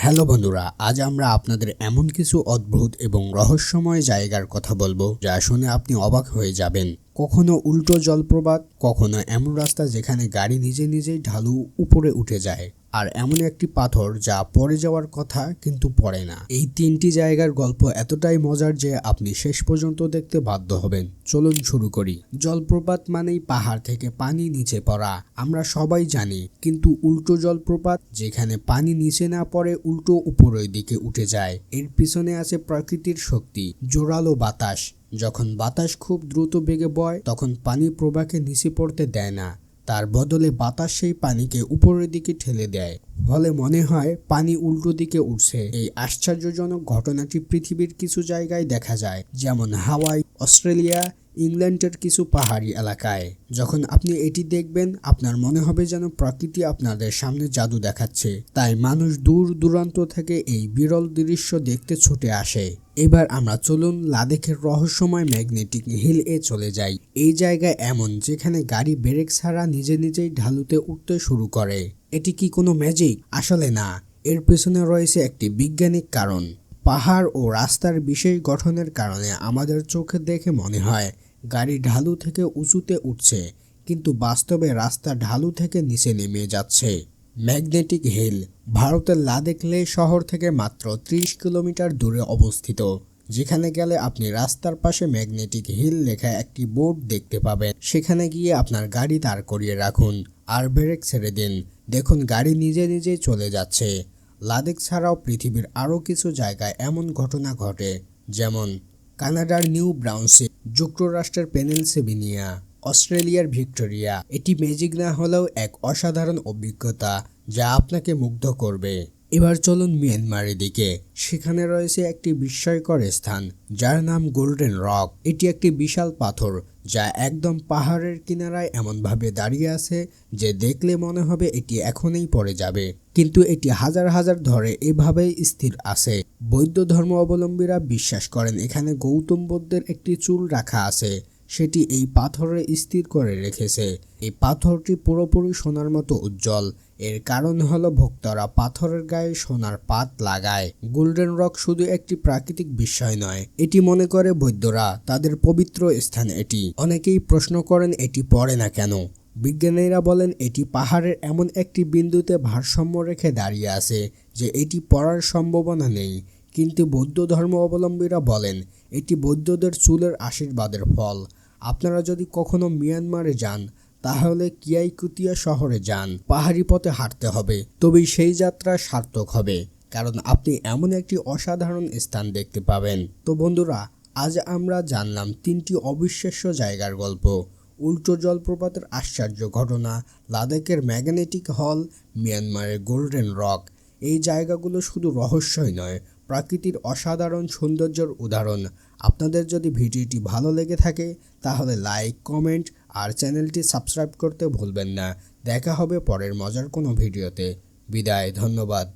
Hello বন্ধুরা, আজ আমরা আপনাদের এমন কিছু অদ্ভুত এবং রহস্যময় জায়গার কথা বলব যা শুনে আপনি অবাক হয়ে যাবেন। কখনো উল্টো জলপ্রপাত, কখনো এমন রাস্তা যেখানে গাড়ি নিজে নিজেই ঢালু উপরে উঠে যায়। আর এমন একটি পাথর যা পড়ে যাওয়ার কথা কিন্তু পড়ে না। এই তিনটি জায়গার গল্প এতটাই মজার যে আপনি শেষ পর্যন্ত দেখতে বাধ্য হবেন। চলুন শুরু করি। জলপ্রপাত মানেই পাহাড় থেকে পানি নিচে পড়া। আমরা সবাই জানি, কিন্তু উল্টো জলপ্রপাত, যেখানে পানি নিচে না পড়ে, উল্টো উপরের দিকে উঠে যায়। এর পিছনে আছে প্রকৃতির শক্তি, জোরালো বাতাস। যখন বাতাস খুব দ্রুত বেগে বয়, তখন পানি প্রবাহকে নিচে পড়তে দেয় না। তার বদলে বাতাস সেই পানিকে উপরের দিকে ঠেলে দেয়। ফলে মনে হয় পানি উল্টো দিকে উঠছে। এই আশ্চর্যজনক ঘটনাটি পৃথিবীর কিছু জায়গায় দেখা যায়, যেমন হাওয়াই, অস্ট্রেলিয়া, ইংল্যান্ডের কিছু পাহাড়ি এলাকায়। যখন আপনি এটি দেখবেন, আপনার মনে হবে যেন প্রকৃতি আপনাদের সামনে জাদু দেখাচ্ছে। তাই মানুষ দূর দূরান্ত থেকে এই বিরল দৃশ্য দেখতে ছুটে আসে। এবার আমরা চলুন লাদেখের রহস্যময় ম্যাগনেটিক হিল এ চলে যাই। এই জায়গা এমন যেখানে গাড়ি ব্রেক ছাড়া নিজে নিজেই ঢালুতে উঠতে শুরু করে। এটি কি কোনো ম্যাজিক? আসলে না। এর পেছনে রয়েছে একটি বিজ্ঞানিক কারণ। পাহাড় ও রাস্তার বিশেষ গঠনের কারণে আমাদের চোখে দেখে মনে হয়, গাড়ি ঢালু থেকে উঁচুতে উঠছে, কিন্তু বাস্তবে রাস্তা ঢালু থেকে নিচে নেমে যাচ্ছে। ম্যাগনেটিক হিল ভারতের লাদেক লে শহর থেকে মাত্র ত্রিশ কিলোমিটার দূরে অবস্থিত, যেখানে গেলে আপনি রাস্তার পাশে ম্যাগনেটিক হিল লেখা একটি বোর্ড দেখতে পাবেন। সেখানে গিয়ে আপনার গাড়ি দাঁড় করিয়ে রাখুন আর ব্রেক ছেড়ে দিন। দেখুন, গাড়ি নিজে নিজেই চলে যাচ্ছে। লাদেক ছাড়াও পৃথিবীর আরও কিছু জায়গায় এমন ঘটনা ঘটে, যেমন কানাডার নিউ ব্রাউনসিক যুক্তরাষ্ট্রের পেনেলসেভিনিয়া অস্ট্রেলিয়ার ভিক্টোরিয়া। এটি ম্যাজিক না হলেও এক অসাধারণ অভিজ্ঞতা যা আপনাকে মুগ্ধ করবে। এবার চলুন মিয়ানমারের দিকে। সেখানে রয়েছে একটি বিস্ময়কর স্থান, যার নাম গোল্ডেন রক এটি একটি বিশাল পাথর যা একদম পাহাড়ের কিনারায় এমনভাবে দাঁড়িয়ে আছে যে দেখলে মনে হবে এটি এখনই পড়ে যাবে। কিন্তু এটি হাজার হাজার ধরে এভাবেই স্থির আছে। বৌদ্ধ ধর্ম অবলম্বীরা বিশ্বাস করেন এখানে গৌতম বুদ্ধের একটি চুল রাখা আছে। সেটি এই পাথরে স্থির করে রেখেছে। এই পাথরটি পুরোপুরি সোনার মতো উজ্জ্বল। এর কারণ হলো ভক্তরা পাথরের গায়ে সোনার পাত লাগায়। গোল্ডেন রক শুধু একটি প্রাকৃতিক বিষয় নয়, এটি মনে করে বৈদ্যরা, তাদের পবিত্র স্থান এটি। অনেকেই প্রশ্ন করেন, এটি পড়ে না কেন? বিজ্ঞানীরা বলেন, এটি পাহাড়ের এমন একটি বিন্দুতে ভারসাম্য রেখে দাঁড়িয়ে আছে যে এটি পড়ার সম্ভাবনা নেই। কিন্তু বৌদ্ধ ধর্ম অবলম্বীরা বলেন এটি বৌদ্ধদের চুলের আশীর্বাদের ফল। আপনারা যদি কখনো মিয়ানমারে যান, তাহলে কিয়াইকুতিয়া শহরে যান। পাহাড়ি পথে হাঁটতে হবে, তবেই সেই যাত্রা সার্থক হবে। কারণ আপনি এমন একটি অসাধারণ স্থান দেখতে পাবেন। তো বন্ধুরা, আজ আমরা জানলাম তিনটি অবিশ্বাস্য জায়গার গল্প। উল্টো জলপ্রপাতের আশ্চর্য ঘটনা, লাদাখের ম্যাগনেটিক হল, মিয়ানমারের গোল্ডেন রক। এই জায়গাগুলো শুধু রহস্যই নয় প্রাকৃতির অসাধারণ সৌন্দর্যর উদাহরণ। আপনাদের যদি ভিডিওটি ভালো লেগে থাকে, তাহলে লাইক, কমেন্ট আর চ্যানেলটি সাবস্ক্রাইব করতে ভুলবেন না। দেখা হবে পরের মজার কোনো ভিডিওতে। বিদায়, ধন্যবাদ।